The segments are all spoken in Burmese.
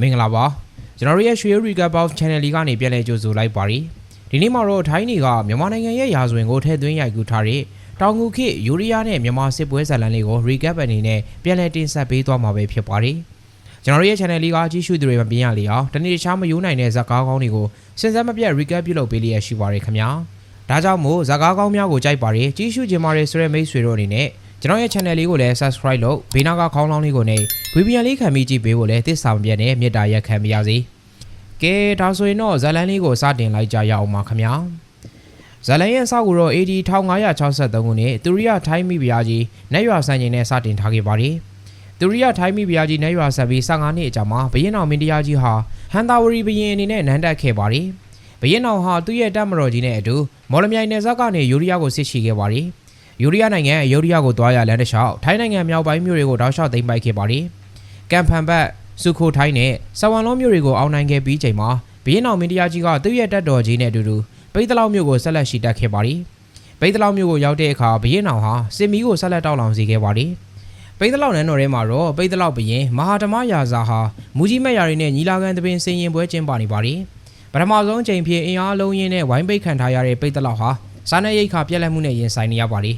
မင်္ဂလာပါကျွန်တော်တို့ရဲ့ရွှေ Recap Box Channel လေးကနေပြန်လည်ကြိုဆိုလိုက်ပါရီဒီနေ့မှာတော့ထိုင်းတွေကမြန်မာနိုင်ငံရဲ့ရာဇဝင်ကိုထည့်သွင်းရိုက်ကူးထားတဲ့တောင်ငူခေတ်ယူရီးယားနဲ့မြန်မာစစ်ပွဲဇာတ်လမ်းလေးကို Recap အနေနဲ့ပြန်လည်တင်ဆက်ပေးသွားမှာပဲဖြစ်ပါတယ်ကျွန်တော်တို့ရဲ့ channel လေးကကြီးစုသူတွေမပြင်းရလေအောင်တနေ့တခြားမယိုးနိုင်တဲ့ဇာတ်ကားကောင်းတွေကိုစဉ်ဆက်မပြတ် recap ပြုလုပ်ပေးလျက်ရှိပါရခင်ဗျာဒါကြောင့်မို့ဇာတ်ကားကောင်းများကိုကြိုက်ပါရကြီးစုကျင်ပါတယ်ဆိုတဲ့မိတ်ဆွေတို့အနေနဲ့ ကျွန်တော်ရဲ့ channel လေးကိုလည်း subscribe လုပ်ဘေးနားကခေါင်းလောင်းလေးကိုနေ VPN လေးခံပြီးကြည့်ပေးဖို့လည်းသစ္စာမပြတ်နဲ့မေတ္တာရက်ခံပါရစေကဲဒါဆိုရင်တော့ဇာတ်လမ်းလေးကိုစတင်လိုက်ကြရအောင်ပါခင်ဗျာဇာတ်လမ်းရဲ့အဆောက်အဦတော့ AD 1563ခုနှစ်သူရိယထိုင်းမိဖုရားကြီးနတ်ရွာစံချိန်နဲ့စတင်ထားခဲ့ပါတယ်သူရိယထိုင်းမိဖုရားကြီးနတ်ရွာဆက်ပြီး15နှစ်အကြာမှာဘရင်တော်မင်းတရားကြီးဟာဟန်တာဝရီဘရင်အနေနဲ့နန်းတက်ခဲ့ပါတယ်ဘရင်တော်ဟာသူ့ရဲ့တပ်မတော်ကြီးနဲ့အတူမော်လမြိုင်နယ်စပ်ကနေယူရီးယားကိုစစ်ရှိခဲ့ပါတယ် ယူရီးယားနိုင်ငံယူရီးယားကိုသွားရလမ်းတစ်လျှောက်ထိုင်းနိုင်ငံမြောက်ပိုင်းမြို့တွေကိုတောက်လျှောက်သိမ်းပိုက်ခဲ့ပါတယ်ကမ်ဖန်ဘတ်စုခိုထိုင်းနဲ့ဆဝန်လုံးမြို့တွေကိုအောင်နိုင်ခဲ့ပြီးချိန်မှာဘရင်တော်မင်းတရားကြီးကသူ့ရဲ့တပ်တော်ကြီးနဲ့အတူတူပိတ်တလောက်မြို့ကိုဆက်လက်ရှိတက်ခဲ့ပါတယ်ပိတ်တလောက်မြို့ကိုရောက်တဲ့အခါဘရင်တော်ဟာစစ်မီးကိုဆက်လက်တောက်လောင်စေခဲ့ပါတယ်ပိတ်တလောက်နန်းတော်ထဲမှာတော့ပိတ်တလောက်ဘရင်မဟာဓမ္မရာဇာဟာမူကြီးမက်ရာတွေနဲ့ညီလာခံတပင်စင်ရင်ပွဲကျင်းပနေပါတယ်ပထမဆုံးချိန်ဖြစ်အင်အားလုံးရင်းနဲ့ဝိုင်းပိတ်ခံထားရတဲ့ပိတ်တလောက်ဟာစားနပ်ရိက္ခာပြက်လက်မှုနဲ့ရင်ဆိုင်နေရပါတယ်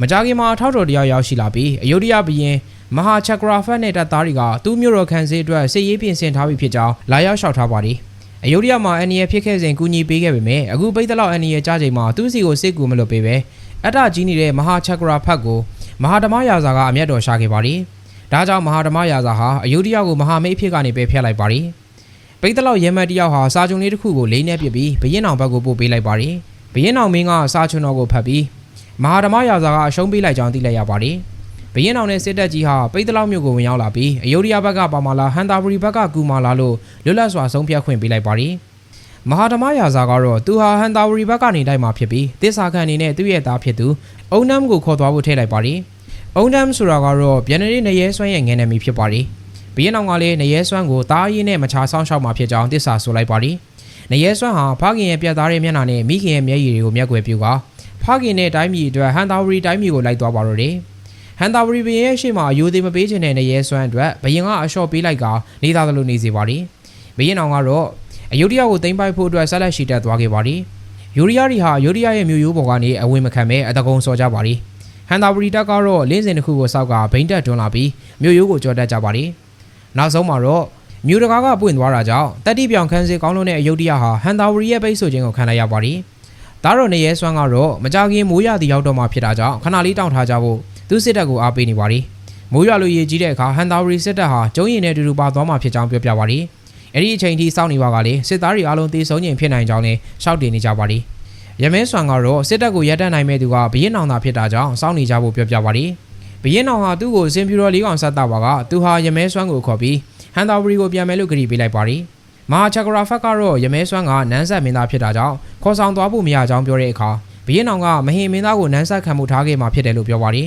မကြခင်မှာထောက်တော်တရားရောက်ရှိလာပြီးအယုဒ္ဓယဘရင်မဟာချက်ဂရာဖတ်နဲ့တပ်သားတွေကသူ့မြို့တော်ခန်းစည်းအတွက်စစ်ရေးပြင်ဆင်ထားပြီးဖြစ်ကြောင်းလာရောက်လျှောက်ထားပါတယ်အယုဒ္ဓယမှာအန်နီယဖြစ်ခဲ့စဉ်ကူညီပေးခဲ့ပေမဲ့အခုပိတ်တလောက်အန်နီယကြားချိန်မှာသူ့စီကိုစစ်ကူမလုပ်ပေးပဲအတ္တကြီးနေတဲ့မဟာချက်ဂရာဖတ်ကိုမဟာဓမ္မရာဇာကအမျက်တော်ရှာခဲ့ပါတယ်ဒါကြောင့်မဟာဓမ္မရာဇာဟာအယုဒ္ဓယကိုမဟာမိတ်အဖြစ်ကနေပယ်ဖျက်လိုက်ပါတယ်ပိတ်တလောက်ရဲမတ်တယောက်ဟာစာချုပ်လေးတစ်ခုကိုလေးနဲ့ပြစ်ပြီးဘရင်အောင်ဘက်ကိုပို့ပေးလိုက်ပါတယ်ဘရင်အောင်မင်းကစာချုပ်တော်ကိုဖတ်ပြီး မဟာဓမ္မရာဇာကအရှုံးပေးလိုက်ကြောင်းသိလိုက်ရပါတယ်ဘရင်အောင်နဲ့စစ်တပ်ကြီးဟာပိတ်တလောက်မြို့ကိုဝင်ရောက်လာပြီးအယုဒ္ဓယဘက်ကပါမာလာဟန်တာဘရီဘက်ကကူမာလာလို့လွတ်လပ်စွာဆုံးဖြတ်ခွင့်ပေးလိုက်ပါတယ်မဟာဓမ္မရာဇာကတော့သူဟာဟန်တာဝရီဘက်ကနေတိုင်းမှာဖြစ်ပြီးတစ္ဆာခံအနေနဲ့သူ့ရဲ့သားဖြစ်သူအုံနမ်ကိုခေါ်သွားဖို့ထည့်လိုက်ပါတယ်။အုံနမ်ဆိုတာကတော့ဗျန်နရီနရဲဆွမ်းရဲ့ငယ်နမီဖြစ်ပါတယ်။ဘီရင်အောင်ကလည်းနရဲဆွမ်းကိုတားရင်းနဲ့မချာဆောင်ရှောက်မှာဖြစ်ကြောင်းတစ္ဆာဆိုလိုက်ပါတယ်။နရဲဆွမ်းဟာဖခင်ရဲ့ပြတ်သားတဲ့မျက်နှာနဲ့မိခင်ရဲ့မျက်ရည်တွေကိုမျက်ကွယ်ပြုက ဖခင်နဲ့တိုင်းပြည်အတွက်ဟန်တာဝရီတိုင်းပြည်ကိုလိုက်သွားပါတော့တယ်။ဟန်တာဝရီဘရင်ရဲ့ရှေ့မှာအယိုသေးမပေးခြင်းနဲ့နရဲဆွမ်းအတွက်ဘရင်ကအလျှော့ပေးလိုက်ကနေသားသလိုနေစေပါတယ်။ဘရင်အောင်ကတော့အယုဒ္ဓယကိုသိမ်းပိုက်ဖို့အတွက်ဆက်လက်ရှိတက်သွားခဲ့ပါတယ်။ယူရီးယားတွေဟာယူရီးယားရဲ့မြို့ရိုးပေါ်ကနေအဝင်မခံပဲအတကုံစော်ကြပါလိဟန်တာဝရီတက်ကတော့လင်းစင်တစ်ခုကိုစောက်ကဘိန်းတက်တွန်းလာပြီးမြို့ရိုးကိုကြော်တက်ကြပါလိနောက်ဆုံးမှာတော့မြို့တကားကပွင့်သွားတာကြောင့်တက်တိပြောင်ခန်းစေကောင်းလုံးတဲ့အယုဒ္ဓယဟာဟန်တာဝရီရဲ့ပိတ်ဆို့ခြင်းကိုခံလိုက်ရပါလိ ဒါတော့နေရဲဆွမ်းကတော့မကြခင်မိုးရသည့်ရောက်တော့မှဖြစ်တာကြောင့်ခဏလေးတောင့်ထားကြဖို့သူစစ်တပ်ကိုအားပေးနေပါလိမိုးရလိုရေကြီးတဲ့အခါဟန်တာဝရီစစ်တပ်ဟာကျုံးရင်နဲ့အတူတူပါသွားမှဖြစ်ကြောင်းပြောပြပါလိအဲ့ဒီအချိန်ထိစောင့်နေပါကလေစစ်သားတွေအားလုံးတေဆုံးခြင်းဖြစ်နိုင်ကြောင်းလည်းရှောက်တင်နေကြပါလိရမဲဆွမ်ကတော့စစ်တပ်ကိုရပ်တန့်နိုင်မဲ့သူကဘရင်နောင်သာဖြစ်တာကြောင့်စောင့်နေကြဖို့ပြောပြပါလိဘရင်နောင်ဟာသူ့ကိုစင်ဖြူတော်လေးကောင်ဆက်တာပါကသူဟာရမဲဆွမ်ကိုခေါ်ပြီးဟန်တာဝရီကိုပြန်မယ်လို့ကြေပေးလိုက်ပါလိ မဟာချက်ဂရာဖတ်ကတော့ရမဲဆွမ်ကနန်းဆက်မင်းသားဖြစ်တာကြောင့်ခေါ်ဆောင်သွားဖို့မရကြောင်းပြောတဲ့အခါဘရင်နောင်ကမဟင်မင်းသားကိုနန်းဆက်ခံမှုထားခဲ့မှာဖြစ်တယ်လို့ပြောပါလိ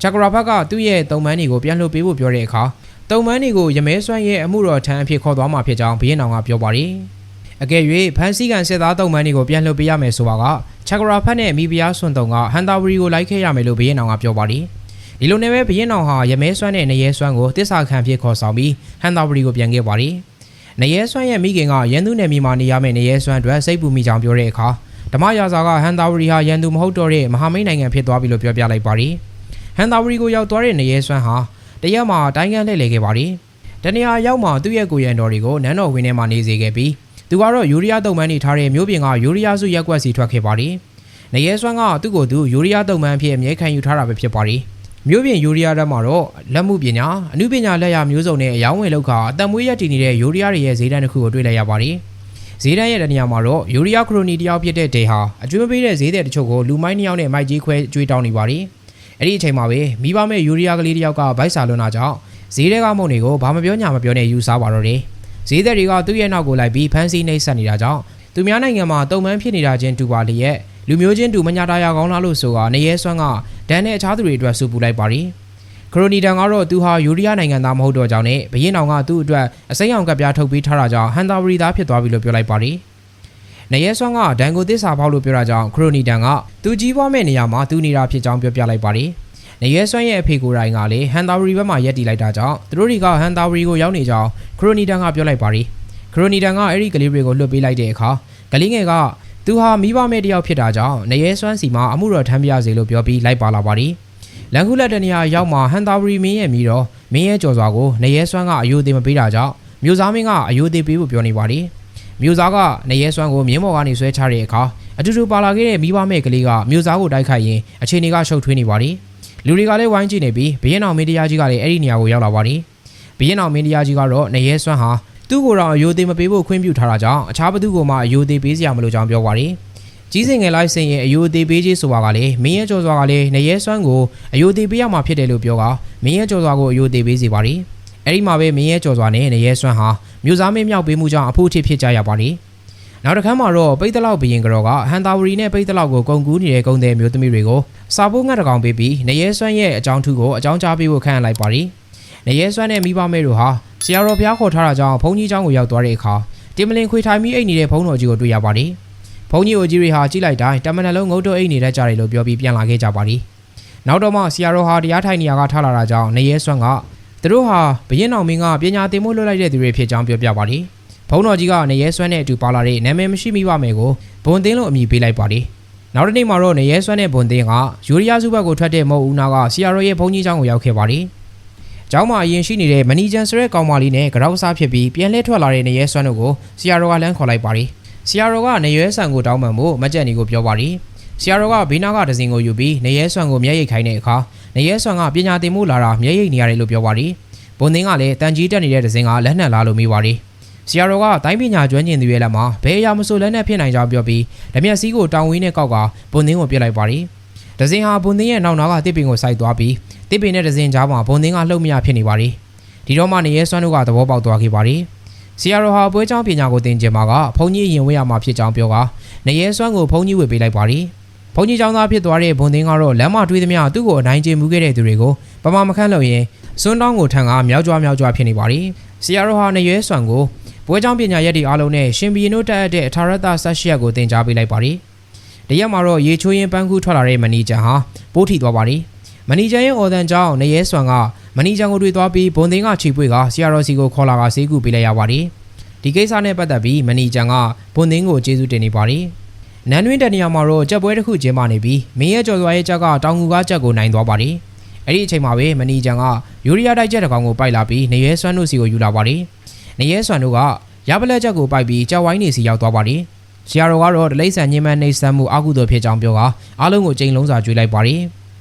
ချက်ဂရာဖတ်ကသူ့ရဲ့တုံမန်းတွေကိုပြန်လှုပ်ပေးဖို့ပြောတဲ့အခါတုံမန်းတွေကိုရမဲဆွမ်းရဲ့အမှုတော်ထမ်းအဖြစ်ခေါ်သွားမှာဖြစ်ကြောင်းဘရင်တော်ကပြောပါတယ်။အကယ်၍ဖန်စီကန်စစ်သားတုံမန်းတွေကိုပြန်လှုပ်ပေးရမယ်ဆိုပါကချက်ဂရာဖတ်နဲ့မိဖုရားဆွန်တုံကဟန်တာဝရီကိုလိုက်ခဲ့ရမယ်လို့ဘရင်တော်ကပြောပါတယ်။ဒီလိုနဲ့ပဲဘရင်တော်ဟာရမဲဆွမ်းနဲ့နရဲဆွမ်းကိုတစ္ဆာခံဖြစ်ခေါ်ဆောင်ပြီးဟန်တာဝရီကိုပြန်ခဲ့ပါတယ်။ နရဲဆွမ်းရဲ့မိခင်ကရန်သူနယ်မြေမှာနေရမယ့်နရဲဆွမ်းအတွက်စိတ်ပူမိကြောင်းပြောတဲ့အခါဓမ္မရာဇာကဟန်တာဝရီဟာရန်သူမဟုတ်တော့တဲ့မဟာမိတ်နိုင်ငံဖြစ်သွားပြီလို့ပြောပြလိုက်ပါတယ်။ဟန်တာဝရီကိုရောက်သွားတဲ့နရဲဆွမ်းဟာတရက်မှာတိုင်းကန်းလှည့်လည်ခဲ့ပါတယ်။တနေရာရောက်မှသူ့ရဲ့ကိုရန်တော်တွေကိုနန်းတော်ဝင်းထဲမှာနေစေခဲ့ပြီးသူကတော့ယူရီးယားတုံမန်းနေထားတဲ့မျိုးပြင်ကယူရီးယားစုရက်ကွက်စီထွက်ခဲ့ပါတယ်။နေရဲဆွမ်းကသူ့ကိုယ်သူယူရီးယားတုံမန်းဖြစ်အမြဲခံယူထားတာပဲဖြစ်ပါတယ်။ မျိုးပြင်ယူရီးယားတက်မှာတော့လက်မှုပညာအမှုပညာလက်ရမျိုးစုံနဲ့အယောင်းဝယ်လောက်ကအတံမွေးရက်တည်နေတဲ့ယူရီးယားတွေရဲ့ဈေးတန်းတစ်ခုကိုတွေ့လိုက်ရပါတယ်။ဈေးတန်းရဲ့နေရာမှာတော့ယူရီးယားခရိုနီတယောက်ဖြစ်တဲ့ဒေဟာအကျွေးပေးတဲ့ဈေးတဲ့တချို့ကိုလူမိုင်းနှစ်ယောက်နဲ့မိုက်ကြီးခွဲကျွေးတောင်းနေပါတယ်။အဲ့ဒီအချိန်မှာပဲမိဘမဲ့ယူရီးယားကလေးတယောက်ကဗိုက်စာလွန်တာကြောင့်ဈေးတွေကမုံတွေကိုဘာမပြောညာမပြောနဲ့ယူစားပါတော့တယ်။ဈေးသက်တွေကသူ့ရဲ့နောက်ကိုလိုက်ပြီးဖမ်းဆီးနှိပ်စက်နေတာကြောင့်သူများနိုင်ငံမှာတုံမှန်းဖြစ်နေတာချင်းတူပါလျက်လူမျိုးချင်းတူမညာတရားကောင်းလားလို့ဆိုကနေရဲဆွမ်းက ဒန်နဲ့အခြားသူတွေအတွက်စူပူလိုက်ပါရီခရိုနီတန်ကတော့သူဟာယူရီးယားနိုင်ငံသားမဟုတ်တော့ကြောင်းနဲ့ဘရင်အောင်ကသူ့အတွက်အစိမ်းအောင်ကပ်ပြားထုတ်ပေးထားတာကြောင့်ဟန်တာဝရီသားဖြစ်သွားပြီလို့ပြောလိုက်ပါရီနေရဲဆွမ်းကဒန်ကိုသစ္စာဖောက်လို့ပြောတာကြောင့်ခရိုနီတန်ကသူကြီးပွားမဲ့နေရာမှာသူနေတာဖြစ်ကြောင်းပြောပြလိုက်ပါရီနနေရဲဆွမ်းရဲ့အဖေကိုယ်တိုင်ကလည်းဟန်တာဝရီဘက်မှာရက်တီလိုက်တာကြောင့်သူတို့တွေကဟန်တာဝရီကိုရောက်နေကြောင်းခရိုနီတန်ကပြောလိုက်ပါတယ်ခရိုနီတန်ကအဲ့ဒီကလေးတွေကိုလွှတ်ပေးလိုက်တဲ့အခါကလေးငယ်က သူဟာမိဘမဲ့တယောက်ဖြစ်တာကြောင့်နေရဲဆွမ်းစီမှာအမှုတော်ထမ်းပြရစေလို့ပြောပြီးလိုက်ပါလာပါတယ်လန်ခုလက်တနေရာရောက်မှာဟန်တာဝရီမင်းရဲ့မိတော့မင်းရဲ့ကြော်စွာကိုနေရဲဆွမ်းကအယိုသေးမပေးတာကြောင့်မျိုးသားမင်းကအယိုသေးပေးဖို့ပြောနေပါတယ်မျိုးသားကနေရဲဆွမ်းကိုမြင်းမော်ကနေဆွဲချတဲ့အခါအတူတူပါလာခဲ့တဲ့မိဘမဲ့ကလေးကမျိုးသားကိုတိုက်ခိုက်ရင်အခြေအနေကရှုပ်ထွေးနေပါတယ်လူတွေကလည်းဝိုင်းကြည့်နေပြီးဘရင်အောင်မင်းတရားကြီးကလည်းအဲ့ဒီနေရာကိုရောက်လာပါတယ်ဘရင်အောင်မင်းတရားကြီးကတော့နေရဲဆွမ်းဟာ သူ့ကိုယ်တော်အယိုသေးမပေးဖို့ခွင့်ပြုထားတာကြောင့်အခြားဘသူကမှအယိုသေးပေးစရာမလိုကြောင်းပြောပါတယ်ကြီးစင်ငယ်လိုက်စင်ရဲ့အယိုသေးပေးခြင်းဆိုတာကလည်းမင်းရဲ့ကြော်စွာကလည်းနေရဲဆွမ်းကိုအယိုသေးပေးရမှာဖြစ်တယ်လို့ပြောကမင်းရဲ့ကြော်စွာကိုအယိုသေးပေးစီပါတယ်အဲ့ဒီမှာပဲမင်းရဲ့ကြော်စွာနဲ့နေရဲဆွမ်းဟာမြို့သားမင်းမြောက်ပေးမှုကြောင့်အဖို့အထစ်ဖြစ်ကြရပါတယ်နောက်တစ်ခါမှာတော့ပိတ်တလောက်ဘရင်ကြောကဟန်တာဝရီနဲ့ပိတ်တလောက်ကိုကုံကူးနေတဲ့ကုန်းတဲ့မျိုးသမီးတွေကိုစာပိုးငတ်တကောင်ပေးပြီးနေရဲဆွမ်းရဲ့အကြောင်းထုကိုအကြောင်းကြားပေးဖို့ခန့်အပ်လိုက်ပါတယ်နေရဲဆွမ်းနဲ့မိဘမဲတို့ဟာ ဆရာတော်ဘုရားခေါ်ထားတာကြောင့်ဘုန်းကြီးကျောင်းကိုရောက်သွားတဲ့အခါတင်မလင်ခွေထိုင်ပြီးအိတ်နေတဲ့ဘုန်းတော်ကြီးကိုတွေ့ရပါတယ်ဘုန်းကြီးအိုကြီးတွေဟာကြည့်လိုက်တိုင်းတမန်တော်လုံးငုတ်တုတ်အိတ်နေတတ်ကြတယ်လို့ပြောပြီးပြန်လာခဲ့ကြပါတယ်နောက်တော့မှဆရာတော်ဟာတရားထိုင်နေရာကထားလာတာကြောင့်နေရဲဆွမ်းကသူတို့ဟာဘရင်တော်မင်းကပညာသင်ဖို့လွတ်လိုက်တဲ့သူတွေဖြစ်ကြောင်းပြောပြပါတယ်ဘုန်းတော်ကြီးကနေရဲဆွမ်းတဲ့အတူပါလာတဲ့နာမည်မရှိမိပါမယ်ကိုဘွန်သင်းလို့အမည်ပေးလိုက်ပါတယ်နောက်တစ်နေ့မှာတော့နေရဲဆွမ်းတဲ့ဘွန်သင်းကယူရီးယားစုဘက်ကိုထွက်တဲ့မဟုတ်ဦးနာကဆရာတော်ရဲ့ဘုန်းကြီးကျောင်းကိုရောက်ခဲ့ပါတယ် ကျောင်းမှာအရင်ရှိနေတဲ့မနီဂျန်ဆိုတဲ့ကောင်မလေးနဲ့ကြောက်စားဖြစ်ပြီးပြန်လဲထွက်လာတဲ့နေရဲဆွမ်းတို့ကိုဆရာတော်ကလမ်းခေါ်လိုက်ပါတယ်ဆရာတော်ကနေရဲဆန်ကိုတောင်းပန်ဖို့မကြက်နေကိုပြောပါတယ်ဆရာတော်ကဘေးနားကဒဇင်ကိုယူပြီးနေရဲဆွမ်းကိုမျက်ရိပ်ခိုင်းတဲ့အခါနေရဲဆွမ်းကပညာသင်မှုလာတာမျက်ရိပ်နေရတယ်လို့ပြောပါတယ်ဘွန်သင်းကလည်းတန်ကြီးတက်နေတဲ့ဒဇင်ကလက်နက်လာလို့မိပါတယ်ဆရာတော်ကတိုင်းပညာကျွမ်းကျင်သူရဲ့လက်မှာဘယ်အရာမဆိုလက်နဲ့ဖြစ်နိုင်ကြောင်းပြောပြီးလက်မျက်စည်းကိုတောင်ဝင်းနဲ့ကောက်ကဘွန်သင်းကိုပြစ်လိုက်ပါတယ်။ ဒဇင်ဟာဘွန်သင်းရဲ့နောက်နားကတစ်ပင်ကိုစိုက်သွားပြီးတစ်ပင်နဲ့ဒဇင်ကြားမှာဘွန်သင်းကလှုပ်မရဖြစ်နေပါတယ်။ဒီတော့မှနေရဲစွမ်းတို့ကသဘောပေါက်သွားခဲ့ပါတယ်။ဆရာတော်ဟာပွဲကျောင်းပညာကိုသင်ကျင်မှာကဘုန်းကြီးရင်ဝဲရမှာဖြစ်ကြောင်းပြောကနေရဲစွမ်းကိုဘုန်းကြီးဝေပေးလိုက်ပါတယ်။ဘုန်းကြီးကျောင်းသားဖြစ်သွားတဲ့ဘွန်သင်းကတော့လမ်းမတွေးသမျှသူ့ကိုအနိုင်ကျင့်မှုခဲ့တဲ့သူတွေကိုပမာမခန့်လို့ရင်စွန်းတောင်းကိုထံကမြောက်ကြွားမြောက်ကြွားဖြစ်နေပါတယ်။ဆရာတော်ဟာနေရဲစွမ်းကိုပွဲကြောင်းပညာရက်တွေအားလုံးနဲ့ရှင်ဘီယင်တို့တက်အပ်တဲ့အထာရတဆက်ရှိရက်ကိုတင် जा ပေးလိုက်ပါ တယ်။ဒီရက်မှာတော့ရေချိုးရင်ပန်းကူးထွက်လာတဲ့မနီဂျန်ဟာပိုးထီသွားပါတယ်။မနီဂျန်ရဲ့အော်ဒန်ကြောင့်နေရဲဆွမ်ကမနီဂျန်ကိုတွေ့သွားပြီးဘွန်သိန်းကခြေပွေကဆီယာရော်စီကိုခေါ်လာကဆေးကူပေးလိုက်ရပါတယ်။ဒီကိစ္စနဲ့ပတ်သက်ပြီးမနီဂျန်ကဘွန်သိန်းကိုကျေးဇူးတင်နေပါတယ်။နန်းတွင်းတနေရာမှာတော့ကြက်ပွဲတစ်ခုကျင်းပနေပြီးမင်းရဲ့ကြော်စွာရဲ့ကြက်ကတောင်ငူကားကြက်ကိုနိုင်သွားပါတယ်။အဲ့ဒီအချိန်မှာပဲမနီဂျန်ကယူရီးယားတိုက်ကြက်တစ်ကောင်ကိုပိုက်လာပြီးနေရဲဆွမ်းတို့စီကိုယူလာပါတယ်။နေရဲဆွမ်းတို့ကရပလက်ချက်ကိုပိုက်ပြီးကြောက်ဝိုင်းနေစီရောက်သွားပါတယ်။ ဆီယာရိုကတော့ဒလိမ့်ဆန်ညင်မန်းနေဆမ်းမှုအကုသိုလ်ဖြစ်ကြောင်းပြောကအားလုံးကိုချိန်လုံးစာကြွေးလိုက်ပါတယ်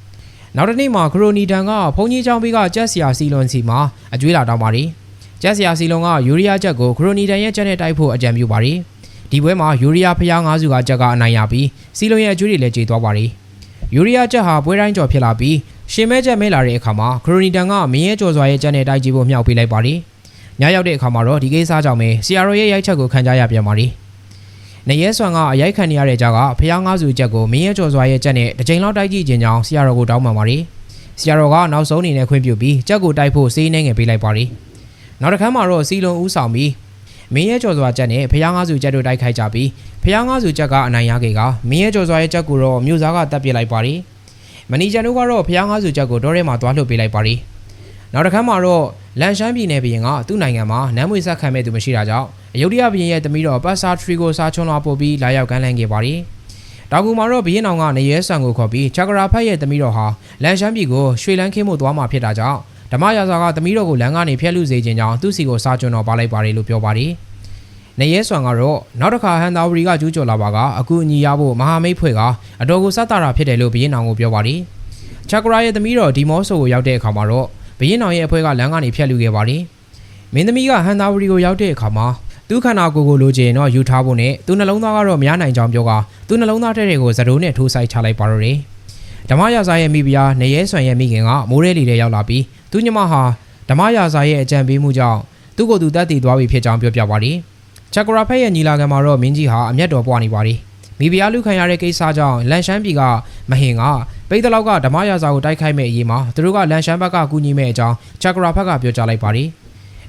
။နောက်တစ်နေ့မှာခရိုနီတန်ကဘုံကြီးချောင်းပေးကကြက်ဆီယာစီလွန်စီမှာအကျွေးလာတောင်းပါတယ်။ကြက်ဆီယာစီလွန်ကယူရီးယားချက်ကိုခရိုနီတန်ရဲ့ချက်နဲ့တိုက်ဖို့အကြံပြုပါတယ်။ဒီပွဲမှာယူရီးယားဖျားငါးစုကချက်ကအနိုင်ရပြီးစီလွန်ရဲ့အကျွေးတွေလည်းကျေသွားပါတယ်။ယူရီးယားချက်ဟာပွဲတိုင်းကျော်ဖြစ်လာပြီးရှင်မဲချက်မဲလာတဲ့အခါမှာခရိုနီတန်ကမင်းရဲ့ကြော်စွာရဲ့ချက်နဲ့တိုက်ကြည့်ဖို့မြောက်ပေးလိုက်ပါတယ်။ညရောက်တဲ့အခါမှာတော့ဒီကိစ္စကြောင့်ပဲဆီယာရိုရဲ့ရိုက်ချက်ကိုခံကြရပြန်ပါလိ။ နေရဲဆွမ်းကအရိုက်ခံနေရတဲ့ကြားကဖျားငါးစုချက်ကိုမင်းရဲကျော်စွာရဲ့ချက်နဲ့တစ်ချိန်လောက်တိုက်ကြည့်ခြင်းကြောင့်ဆီယာရိုကိုတောင်းပန်ပါလိ။ဆီယာရိုကနောက်ဆုံးအနေနဲ့ခွင့်ပြုပြီးချက်ကိုတိုက်ဖို့စေးနှဲငယ်ပေးလိုက်ပါလိ။နောက်တစ်ခါမှာတော့စီလုံဦးဆောင်ပြီးမင်းရဲကျော်စွာချက်နဲ့ဖျားငါးစုချက်တို့တိုက်ခိုက်ကြပြီးဖျားငါးစုချက်ကအနိုင်ရခဲ့ကမင်းရဲကျော်စွာရဲ့ချက်ကိုတော့မြို့သားကတပ်ပစ်လိုက်ပါလိ။မနီဂျန်တို့ကတော့ဖျားငါးစုချက်ကိုဒေါ်ရဲမှာသွားလှုပ်ပေးလိုက်ပါလိ။နောက်တစ်ခါမှာတော့လန်ရှမ်းပြည်နယ်ပြည်ရင်ကသူ့နိုင်ငံမှာနမ်းမွေဆက်ခံမဲ့သူမရှိတာကြောင့် အယုဒ္ဓယပြည်ရဲ့သမီးတော်ပတ်စာထရီကိုစားချွန်လာပို့ပြီးလာရောက်ကမ်းလှမ်းခဲ့ပါတယ်။တောင်ကူမှာတော့ဘရင်အောင်ကနေရဲဆန်ကိုခေါ်ပြီးချက်ကရာဖက်ရဲ့သမီးတော်ဟာလန်ရှမ်းပြည်ကိုရွှေလန်းခင်းမှုသွားမှာဖြစ်တာကြောင့်ဓမ္မရာဇာကသမီးတော်ကိုလမ်းကနေဖျက်လူစေခြင်းကြောင့်သူ့စီကိုစားချွန်တော်ပါလိုက်ပါတယ်လို့ပြောပါတယ်။နေရဲဆွမ်ကတော့နောက်တစ်ခါဟန်တာဝရီကကျူးကျော်လာပါကအကူအညီရဖို့မဟာမိတ်ဖွဲ့ကအတော်ကိုစတာတာဖြစ်တယ်လို့ဘရင်အောင်ကိုပြောပါတယ်။ချက်ကရာရဲ့သမီးတော်ဒီမော့ဆိုကိုရောက်တဲ့အခါမှာတော့ဘရင်အောင်ရဲ့အဖွဲ့ကလမ်းကနေဖျက်လူခဲ့ပါတယ်။မင်းသမီးကဟန်တာဝရီကိုရောက်တဲ့အခါမှာ သူခန္ဓာကိုယ်ကိုလိုချင်တော့ယူထားဖို့နဲ့သူနှလုံးသားကတော့မရနိုင်ကြောင်းပြောကသူနှလုံးသားတဲ့တွေကိုဇဒိုးနဲ့ထိုးဆိုင်ချလိုက်ပါတော့တယ်။ဓမ္မရာဇာရဲ့မိဖုရားနေရဲဆွန်ရဲ့မိခင်ကမိုးရဲလီတဲ့ရောက်လာပြီးသူညမဟာဓမ္မရာဇာရဲ့အကြံပေးမှုကြောင့်သူ့ကိုယ်သူတတ်တည်သွားပြီဖြစ်ကြောင်းပြောပြပါတယ်။ချက်ကရာဖက်ရဲ့ညီလာခံမှာတော့မင်းကြီးဟာအမျက်တော်ပွားနေပါတယ်။မိဖုရားလူခံရတဲ့ကိစ္စကြောင့်လန်ရှမ်းပြည်ကမဟင်ကပိတ်တလောက်ကဓမ္မရာဇာကိုတိုက်ခိုက်မဲ့အရေးမှာသူတို့ကလန်ရှမ်းဘက်ကကူညီမဲ့အကြောင်းချက်ကရာဖက်ကပြောကြားလိုက်ပါတယ်။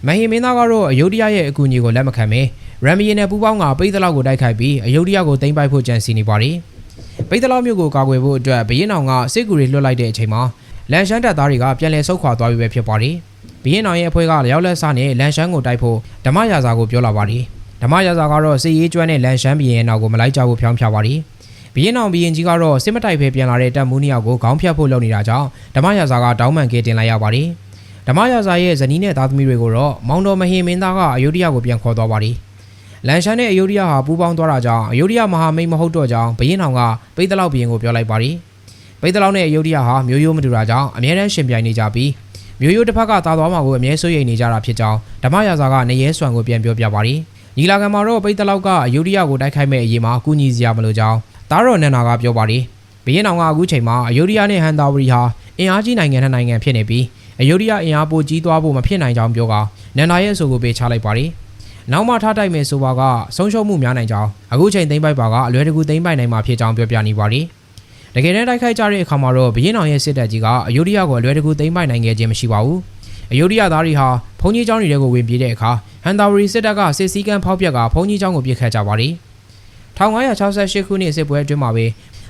မဟင်မင်းသားကတော့အယုဒ္ဓယရဲ့အကူအညီကိုလက်မခံပဲရမ်မီယန်နဲ့ပူးပေါင်းကပိတ်တလောက်ကိုတိုက်ခိုက်ပြီးအယုဒ္ဓယကိုတင်ပိုက်ဖို့ကြံစီနေပါတယ်။ပိတ်တလောက်မျိုးကိုကာကွယ်ဖို့အတွက်ဘရင်အောင်ကစစ်ကူတွေလွှတ်လိုက်တဲ့အချိန်မှာလန်ရှမ်းတပ်သားတွေကပြန်လည်ဆုတ်ခွာသွားပြီပဲဖြစ်ပါတယ်ဘီရင်အောင်ရဲ့အဖွဲ့ကရောက်လက်စားနဲ့လန်ရှမ်းကိုတိုက်ဖို့ဓမ္မရာဇာကိုပြောလာပါတယ်ဓမ္မရာဇာကတော့စစ်ရေးကျွမ်းတဲ့လန်ရှမ်းဘီရင်နောက်ကိုမလိုက်ကြဘူးဖြောင်းဖြပါတယ်ဘီရင်အောင်ဘီရင်ကြီးကတော့စစ်မတိုက်ဖဲပြန်လာတဲ့တပ်မူးနှစ်ယောက်ကိုခေါင်းဖြတ်ဖို့လုပ်နေတာကြောင့်ဓမ္မရာဇာကတောင်းပန်ကေတင်လိုက်ရပါတယ် ဓမ္မရာဇာရဲ့ဇနီးနဲ့သားသမီးတွေကိုတော့မောင်တော်မဟင်မင်းသားကအယုဒ္ဓယကိုပြန်ခေါ်သွားပါတယ်လန်ရှမ်းနဲ့အယုဒ္ဓယဟာပူးပေါင်းသွားတာကြောင့်အယုဒ္ဓယမဟာမိတ်မဟုတ်တော့ကြောင်းဘီရင်အောင်ကပိတ်တလောက်ဘီရင်ကိုပြောလိုက်ပါတယ်ပိတ်တလောက်နဲ့အယုဒ္ဓယဟာမျိုးရိုးမတူတာကြောင့်အမြဲတမ်းရှင်ပြိုင်နေကြပြီးမျိုးရိုးတစ်ဖက်ကတာသွားမှာကိုအမြဲဆွေးရိမ်နေကြတာဖြစ်ကြောင်းဓမ္မရာဇာကနေရဲဆွမ်းကိုပြန်ပြောပြပါတယ်။ညီလာခံမှာတော့ပိတ်တလောက်ကအယုဒ္ဓယကိုတိုက်ခိုက်မဲ့အရေးမှာကူညီစရာမလိုကြောင်းတားတော်နန္နာကပြောပါတယ်။ဘီရင်အောင်ကအခုချိန်မှာအယုဒ္ဓယနဲ့ဟန်တာဝရီဟာအင်အားကြီးနိုင်ငံနှစ်နိုင်ငံဖြစ်နေပြီး အယုဒ္ဓယအင်အားပိုကြီးသွားဖို့မဖြစ်နိုင်ကြောင်းပြောကနန္နာရဲ့အဆိုကိုပေးချလိုက်ပါတယ်။နောက်မှထားတိုက်မယ်ဆိုပါကဆုံးရှုံးမှုများနိုင်ကြောင်းအခုချိန်သိမ့်ပိုက်ပါကအလွယ်တကူသိမ့်ပိုက်နိုင်မှာဖြစ်ကြောင်းပြောပြနေပါတယ်။တကယ်တမ်းတိုက်ခိုက်ကြတဲ့အခါမှာတော့ဘရင်အောင်ရဲ့စစ်တပ်ကြီးကအယုဒ္ဓယကိုအလွယ်တကူသိမ်းပိုက်နိုင်ခဲ့ခြင်းမရှိပါဘူး။အယုဒ္ဓယသားတွေဟာဘုံကြီးကျောင်းတွေကိုဝင်ပြေးတဲ့အခါဟန်တာဝရီစစ်တပ်ကစစ်စည်းကမ်းဖောက်ပြက်ကဘုံကြီးကျောင်းကိုပစ်ခတ်ကြပါတယ်။1568ခုနှစ်စစ်ပွဲအတွင်းမှာပဲ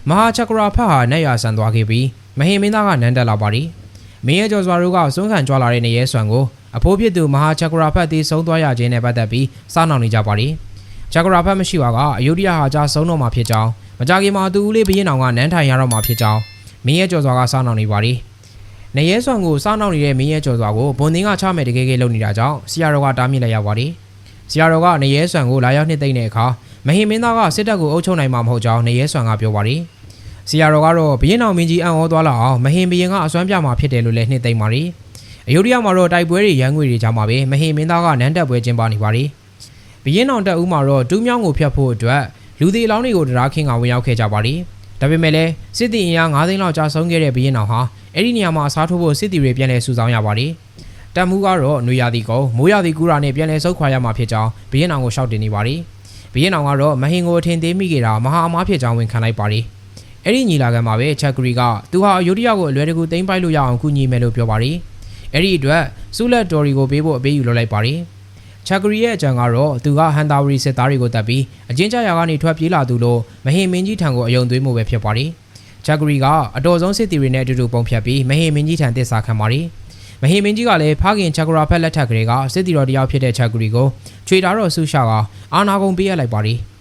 မဟာချက်ကရာဖတ်ဟာနတ်ရဆန်သွားခဲ့ပြီးမဟင်မင်းသားကနန်းတက်လာပါတယ်။ မင်းရဲ့ကျော်စွာတို့ကစွန့်ခံကြွလာတဲ့နေရဲဆွမ်းကိုအဖိုးဖြစ်သူမဟာချက်ကရာဖတ်သေးဆုံးသွားရခြင်းနဲ့ပတ်သက်ပြီးစားနှောင်နေကြပါတယ်။ချက်ကရာဖတ်မရှိပါကအယုဒ္ဓယဟာကြာဆုံးတော့မှာဖြစ်ကြောင်းမကြခင်မှာသူဦးလေးဘရင်အောင်ကနန်းထိုင်ရတော့မှာဖြစ်ကြောင်းမင်းရဲ့ကျော်စွာကစားနှောင်နေပါတယ်။နေရဲဆွမ်းကိုစားနှောင်နေတဲ့မင်းရဲ့ကျော်စွာကိုဘွန်သင်းကချမဲ့တကယ်ကဲလုပ်နေတာကြောင့်ဆရာတော်ကတားမြစ်လိုက်ရပါတယ်။ဆရာတော်ကနေရဲဆွမ်းကိုလာရောက်နှစ်သိမ့်တဲ့အခါမဟင်မင်းသားကစစ်တပ်ကိုအုပ်ချုပ်နိုင်မှာမဟုတ်ကြောင်းနေရဲဆွမ်းကပြောပါတယ်။ ဆရာတော်ကတော့ဘရင်အောင်မင်းကြီးအံ့ဩသွားလာအောင်မဟင်ဘရင်ကအစွမ်းပြမှာဖြစ်တယ်လို့လည်းနှစ်သိမ့်ပါတယ်။အယုဒ္ဓယမှာတော့တိုက်ပွဲတွေရန်ငွေတွေကြားမှာပဲမဟင်မင်းသားကနန်းတက်ပွဲကျင်းပနေပါတယ်။ဘရင်အောင်တက်ဦးမှာတော့တူးမြောင်းကိုဖျက်ဖို့အတွက်လူသေးအလောင်းတွေကိုတရားခင်းကဝင်ရောက်ခဲ့ကြပါတယ်။ဒါပေမဲ့လည်းစစ်တီအင်အား9သိန်းလောက်ကြာဆုံးခဲ့တဲ့ဘရင်အောင်ဟာအဲ့ဒီနေရာမှာအစားထိုးဖို့စစ်တီတွေပြန်လည်စုဆောင်းရပါတယ်။တပ်မှုကတော့နွေရာသီကုန်းမိုးရာသီကူရာနဲ့ပြန်လည်ဆုတ်ခွာရမှာဖြစ်ကြောင်းဘရင်အောင်ကိုရှောက်တင်နေပါတယ်။ဘရင်အောင်ကတော့မဟင်ကိုအထင်သေးမိခဲ့တာမဟာအမားဖြစ်ကြောင်းဝန်ခံလိုက်ပါတယ်။ အဲ့ဒီညီလာခံမှာပဲချက်ဂရီကသူဟာအယုဒ္ဓယကိုအလွယ်တကူသိမ်းပိုက်လို့ရအောင်ကူညီမယ်လို့ပြောပါတယ်။အဲ့ဒီအတွက်ဆူလက်တော်ရီကိုပေးဖို့အပေးယူလုပ်လိုက်ပါတယ်။ချက်ဂရီရဲ့အကြံကတော့သူကဟန်တာဝရီစစ်သားတွေကိုတပ်ပြီးအချင်းချရာကနေထွက်ပြေးလာသူလို့မဟင်မင်းကြီးထံကိုအယုံသွေးမှုပဲဖြစ်ပါတယ်။ချက်ဂရီကအတော်ဆုံးစစ်တီတွေနဲ့အတူတူပုံဖြတ်ပြီးမဟင်မင်းကြီးထံတစ္ဆာခံပါတယ်။မဟင်မင်းကြီးကလည်းဖခင်ချက်ဂရာဖက်လက်ထက်ကလေးကစစ်တီတော်တယောက်ဖြစ်တဲ့ချက်ဂရီကိုချွေတာတော့ဆူရှာကအာနာကုန်ပေးရလိုက်ပါတယ်။